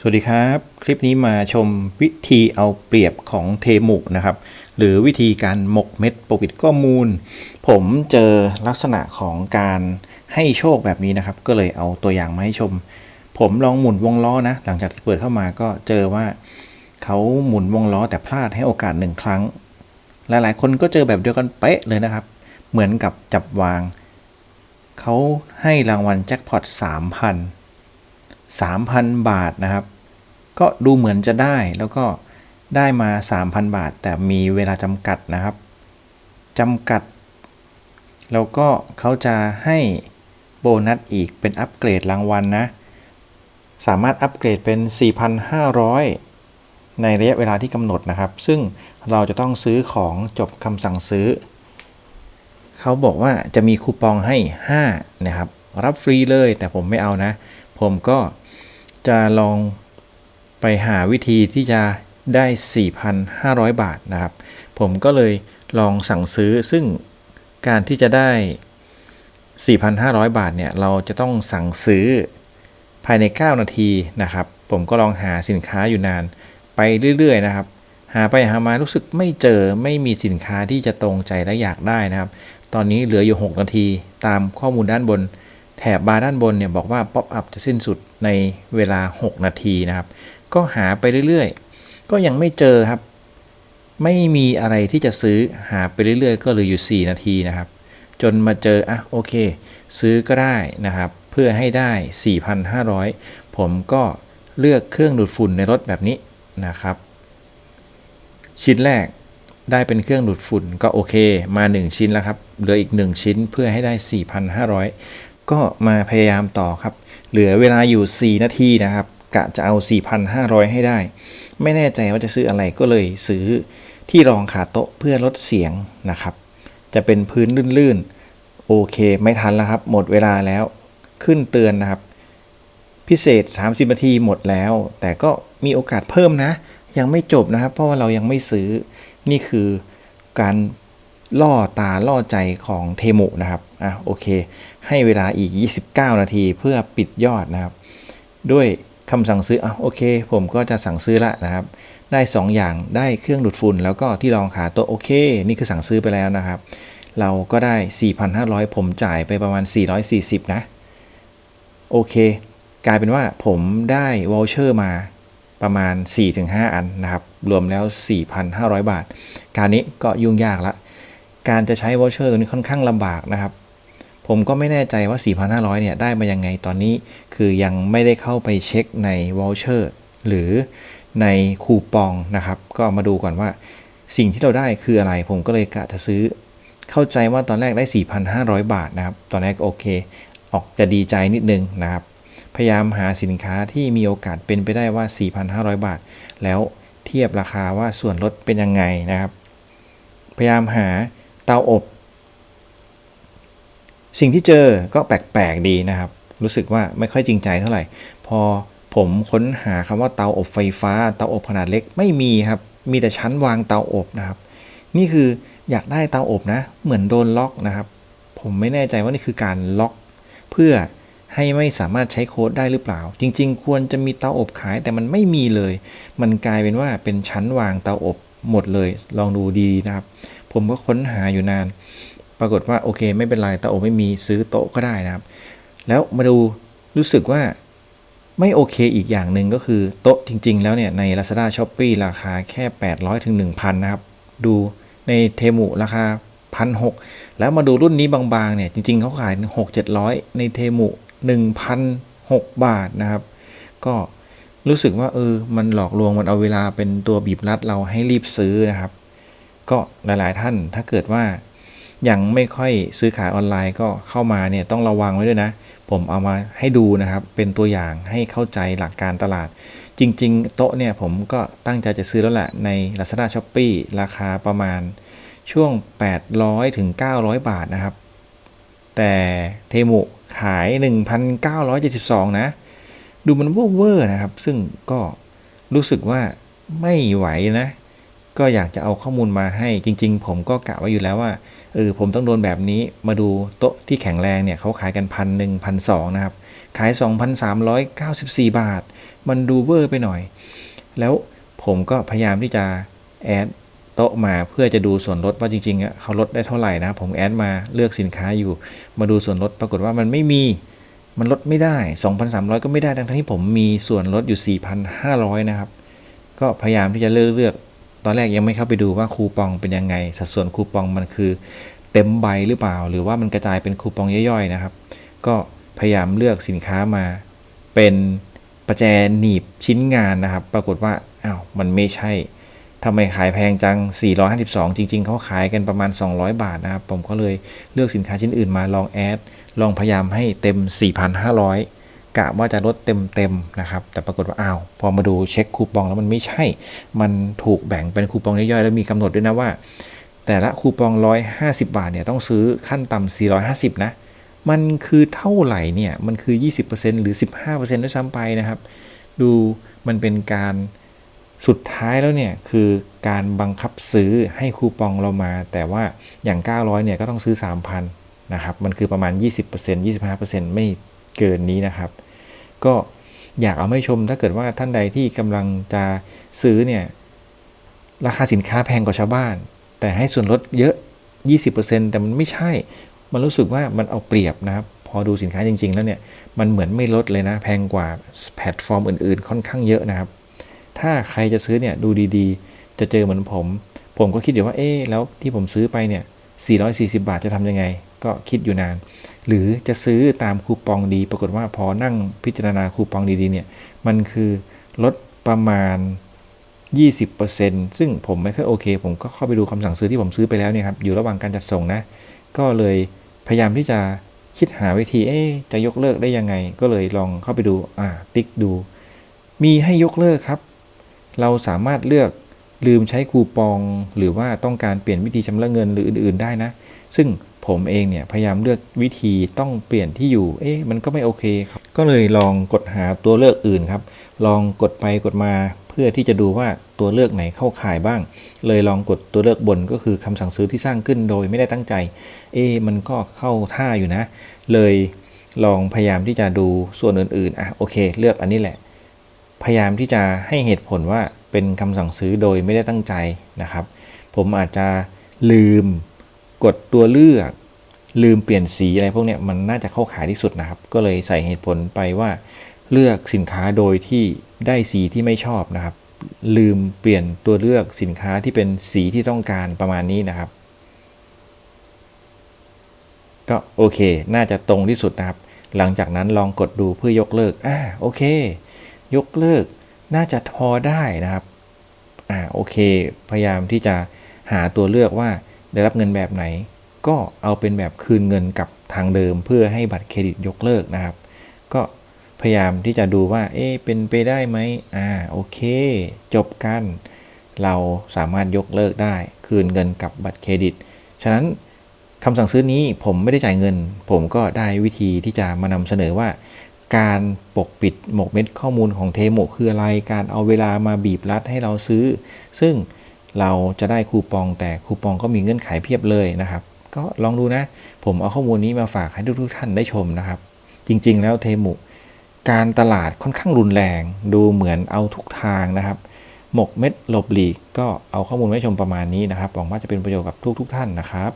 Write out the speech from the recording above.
สวัสดีครับ คลิปนี้มาชมวิธีเอาเปรียบของเทมุกนะครับ หรือวิธีการหมกเม็ดปกปิดข้อมูล ผมเจอลักษณะของการให้โชคแบบนี้นะครับ ก็เลยเอาตัวอย่างมาให้ชม ผมลองหมุนวงล้อนะ หลังจากที่เปิดเข้ามาก็เจอว่าเขาหมุนวงล้อแต่พลาดให้โอกาสหนึ่งครั้ง หลายๆ คนก็เจอแบบเดียวกันเป๊ะเลยนะครับ เหมือนกับจับวางเขาให้รางวัลแจ็คพอต3,000 3,000 บาทนะครับ ก็ดูเหมือนจะได้แล้วก็ได้มา 3,000 บาท แต่มีเวลาจำกัดนะครับจำกัด แล้วก็เขาจะให้โบนัสอีกเป็นอัปเกรดรางวัลนะ สามารถอัปเกรดเป็น 4,500 ในระยะเวลาที่กำหนดนะครับ ซึ่งเราจะต้องซื้อของจบคำสั่งซื้อ เขาบอกว่าจะมีคูปองให้ 5 นะครับ รับฟรีเลยแต่ผมไม่เอานะ ผมก็ จะลองไปหาวิธีที่จะได้ 4,500 บาทนะครับ ผมก็เลยลองสั่งซื้อซึ่งการที่จะได้ 4,500 บาทเนี่ยเราจะต้องสั่งซื้อภายใน 9 นาทีนะครับ ผมก็ลองหาสินค้าอยู่นานไปเรื่อย ๆ นะครับ หาไปหามารู้สึกไม่เจอไม่มีสินค้าที่จะตรงใจและอยากได้นะครับ ตอนนี้เหลืออยู่ 6 นาทีตามข้อมูลด้านบน แถบบาร์ด้านบนเนี่ยบอกว่าป๊อปอัพจะสิ้นสุดในเวลา 6 นาทีนะครับ ก็หาไปเรื่อยๆ ก็ยังไม่เจอครับ ไม่มีอะไรที่จะซื้อหาไปเรื่อยๆ ก็เหลืออยู่ 4 นาทีนะครับ จนมาเจอ อะ โอเค ซื้อก็ได้นะครับ เพื่อให้ได้ 4,500 ผมก็เลือกเครื่องดูดฝุ่นในรถแบบนี้นะครับ ชิ้นแรกได้เป็นเครื่องดูดฝุ่นก็โอเคมา 1 ชิ้นแล้วครับเหลืออีก 1 ชิ้นเพื่อให้ได้ 4,500 ก็มาพยายามต่อครับ เหลือเวลาอยู่ 4 นาทีนะครับ กะจะเอา 4,500 ให้ได้ ไม่แน่ใจว่าจะซื้ออะไรก็เลยซื้อที่รองขาโต๊ะเพื่อลดเสียงนะครับ จะเป็นพื้นลื่นๆ โอเค ไม่ทันแล้วครับ หมดเวลาแล้ว ขึ้นเตือนนะครับ พิเศษ 30 นาทีหมดแล้ว แต่ก็มีโอกาสเพิ่มนะ ยังไม่จบนะครับ เพราะว่าเรายังไม่ซื้อ นี่คือการ ล่อตาล่อใจของเทมุนะครับอะโอเค ให้เวลาอีก 29 นาทีเพื่อปิดยอดนะครับ ด้วยคำสั่งซื้ออะโอเค ผมก็จะสั่งซื้อละนะครับ ได้ 2 อย่างได้เครื่องดูดฝุ่น แล้วก็ที่รองขาโต๊ะโอเค นี่คือสั่งซื้อไปแล้วนะครับ เราก็ได้ 4,500 ผมจ่ายไปประมาณ 440 นะ โอเค กลายเป็นว่าผมได้วอลเชอร์มาประมาณ 4-5 อันนะครับ รวมแล้ว 4,500 บาท การนี้ก็ยุ่งยากละ การจะใช้วอลเชอร์ตัวนี้ค่อนข้างลำบากนะครับ ผมก็ไม่แน่ใจว่า 4,500 เนี่ยได้มายังไงตอนนี้ คือยังไม่ได้เข้าไปเช็คในวอลเชอร์หรือในคูปองนะครับ ก็มาดูก่อนว่าสิ่งที่เราได้คืออะไร ผมก็เลยกะจะซื้อ เข้าใจว่าตอนแรกได้ 4,500 บาทนะครับ ตอนแรกโอเค ออกจะดีใจนิดนึงนะครับ พยายามหาสินค้าที่มีโอกาสเป็นไปได้ว่า 4,500 บาท แล้วเทียบราคาว่าส่วนลดเป็นยังไงนะครับ พยายามหา เตาอบ สิ่งที่เจอก็แปลกๆดีนะครับ รู้สึกว่าไม่ค่อยจริงใจเท่าไหร่ พอผมค้นหาคำว่าเตาอบไฟฟ้า เตาอบขนาดเล็กไม่มีครับ มีแต่ชั้นวางเตาอบนะครับ นี่คืออยากได้เตาอบนะ เหมือนโดนล็อกนะครับ ผมไม่แน่ใจว่านี่คือการล็อก เพื่อให้ไม่สามารถใช้โค้ดได้หรือเปล่า จริง ๆ ควรจะมีเตาอบขายแต่มันไม่มีเลย มันกลายเป็นว่าเป็นชั้นวางเตาอบหมดเลย ลองดูดีนะครับ ผมก็ค้นหาอยู่นาน ปรากฏว่าโอเค ไม่เป็นไรเตาอไม่มีซื้อโต๊ะก็ได้นะครับ แล้วมาดูรู้สึกว่าไม่โอเคอีกอย่างหนึ่งก็คือโต๊ะจริง ๆ แล้วเนี่ยใน Lazada s h o p e e ราคาแค่ 800ถึง1,000 นะครับ ดูในเทมุราคา1,600แล้วมาดูรุ่นนี้บางๆเนี่ยจริง ๆเขาขาย 6 700 ในเทมุ1,006 บาทนะครับ ก็รู้สึกว่าเออมันหลอกลวงมันเอาเวลาเป็นตัวบีบรัดเราให้รีบซื้อนะครับ ก็หลาย ๆ ท่านถ้าเกิดว่ายังไม่ค่อยซื้อขายออนไลน์ก็เข้ามาเนี่ยต้องระวังไว้ด้วยนะ ผมเอามาให้ดูนะครับ เป็นตัวอย่างให้เข้าใจหลักการตลาด จริง ๆ โต๊ะเนี่ยผมก็ตั้งใจจะซื้อแล้วแหละใน Lazada s h o p e e ราคาประมาณช่วง 800ถึง900 บาทนะครับ แต่เทมุขาย 1,972 นะ ดูมันเวอร์นะครับ ซึ่งก็รู้สึกว่าไม่ไหวนะ ก็อยากจะเอาข้อมูลมาให้จริง ๆ ผมก็กะไว้อยู่แล้วว่าเออผมต้องโดนแบบนี้มาดูโต๊ะที่แข็งแรงเนี่ยเขาขายกันพันหนึ่งพันสองนะครับ ขาย 2,394 บาท มันดูเวอร์ไปหน่อย แล้วผมก็พยายามที่จะแอดโต๊ะมาเพื่อจะดูส่วนลดว่าจริงๆอะเขาลดได้เท่าไหร่นะผมแอดมาเลือกสินค้าอยู่ มาดูส่วนลดปรากฏว่ามันไม่มีมันลดไม่ได้ 2,300 ก็ไม่ได้ทั้งที่ผมมีส่วนลดอยู่ 4,500 นะครับ ก็พยายามที่จะเลือกเลือก ตอนแรกยังไม่เข้าไปดูว่าคูปองเป็นยังไง สัดส่วนคูปองมันคือเต็มใบหรือเปล่า หรือว่ามันกระจายเป็นคูปองย่อยๆนะครับ ก็พยายามเลือกสินค้ามา เป็นประแจหนีบชิ้นงานนะครับ ปรากฏว่าอ้าวมันไม่ใช่ทำไมขายแพงจัง 452 จริง ๆ เขาขายกันประมาณ 200 บาทนะครับ ผมก็เลยเลือกสินค้าชิ้นอื่นมาลองแอด ลองพยายามให้เต็ม 4,500 กะว่าจะลดเต็มๆนะครับ แต่ปรากฏว่าอ้าวพอมาดูเช็คคูปองแล้วมันไม่ใช่ มันถูกแบ่งเป็นคูปองย่อยๆแล้วมีกำหนดด้วยนะว่า แต่ละคูปอง 150 บาทเนี่ยต้องซื้อขั้นต่ำ450 นะ มันคือเท่าไหร่เนี่ยมันคือ 20%หรือ 15%ด้วยซ้ำไปนะครับ ดูมันเป็นการสุดท้ายแล้วเนี่ยคือการบังคับซื้อให้คูปองเรามา แต่ว่าอย่าง 900เนี่ยก็ต้องซื้อ 3,000นะครับมันคือประมาณ 20% 25%ไม่เกินนี้นะครับ ก็อยากเอาไม่ชมถ้าเกิดว่าท่านใดที่กำลังจะซื้อเนี่ยราคาสินค้าแพงกว่าชาวบ้าน แต่ให้ส่วนลดเยอะ 20%แต่มันไม่ใช่ มันรู้สึกว่ามันเอาเปรียบนะครับ พอดูสินค้าจริง ๆ แล้วเนี่ยมันเหมือนไม่ลดเลยนะ แพงกว่าแพลตฟอร์มอื่น ๆ ค่อนข้างเยอะนะครับ ถ้าใครจะซื้อเนี่ยดูดีๆ จะเจอเหมือนผม ผมก็คิดอยู่ว่าเอ๊แล้วที่ผมซื้อไปเนี่ย440 บาทจะทำยังไง ก็คิดอยู่นาน หรือจะซื้อตามคูปองดี ปรากฏว่าพอนั่งพิจารณาคูปองดีๆเนี่ยมันคือลดประมาณ 20%ซึ่งผมไม่ค่อยโอเค ผมก็เข้าไปดูคำสั่งซื้อที่ผมซื้อไปแล้วเนี่ยครับอยู่ระหว่างการจัดส่งนะ ก็เลยพยายามที่จะคิดหาวิธีเอ๊จะยกเลิกได้ยังไง ก็เลยลองเข้าไปดูอ่าติ๊กดู มีให้ยกเลิกครับ เราสามารถเลือกลืมใช้คูปอง หรือว่าต้องการเปลี่ยนวิธีชำระเงินหรืออื่น ๆ ได้นะ ซึ่ง ผมเองเนี่ยพยายามเลือกวิธีต้องเปลี่ยนที่อยู่ เอ๊ะมันก็ไม่โอเคครับ ก็เลยลองกดหาตัวเลือกอื่นครับ ลองกดไปกดมาเพื่อที่จะดูว่าตัวเลือกไหนเข้าข่ายบ้าง เลยลองกดตัวเลือกบนก็คือคำสั่งซื้อที่สร้างขึ้นโดยไม่ได้ตั้งใจ เอ๊ะมันก็เข้าท่าอยู่นะ เลยลองพยายามที่จะดูส่วนอื่นๆอะโอเค เลือกอันนี้แหละ พยายามที่จะให้เหตุผลว่าเป็นคำสั่งซื้อโดยไม่ได้ตั้งใจนะครับ ผมอาจจะลืม กดตัวเลือกลืมเปลี่ยนสีอะไรพวกเนี้ยมันน่าจะเข้าขายที่สุดนะครับ ก็เลยใส่เหตุผลไปว่าเลือกสินค้าโดยที่ได้สีที่ไม่ชอบนะครับ ลืมเปลี่ยนตัวเลือกสินค้าที่เป็นสีที่ต้องการประมาณนี้นะครับ ก็โอเค น่าจะตรงที่สุดนะครับ หลังจากนั้นลองกดดูเพื่อยกเลิกอ่าโอเค ยกเลิก น่าจะพอได้นะครับอ่าโอเค พยายามที่จะหาตัวเลือกว่า ได้รับเงินแบบไหน ก็เอาเป็นแบบคืนเงินกับทางเดิม เพื่อให้บัตรเครดิตยกเลิกนะครับ ก็พยายามที่จะดูว่า เอ๊ะเป็นไปได้ไหมอ่า โอเค จบกัน เราสามารถยกเลิกได้ คืนเงินกับบัตรเครดิต ฉะนั้นคำสั่งซื้อนี้ผมไม่ได้จ่ายเงิน ผมก็ได้วิธีที่จะมานำเสนอว่า การปกปิดหมกเม็ดข้อมูลของเทโมคืออะไร การเอาเวลามาบีบรัดให้เราซื้อ ซึ่ง เราจะได้คูปองแต่คูปองก็มีเงื่อนไขเพียบเลยนะครับ ก็ลองดูนะ ผมเอาข้อมูลนี้มาฝากให้ทุกๆท่านได้ชมนะครับ จริง ๆ แล้วเทมุ การตลาดค่อนข้างรุนแรง ดูเหมือนเอาทุกทางนะครับ หมกเม็ดหลบหลีก ก็เอาข้อมูลไว้ชมประมาณนี้นะครับหวังว่าจะเป็นประโยชน์กับทุกๆท่านนะครับ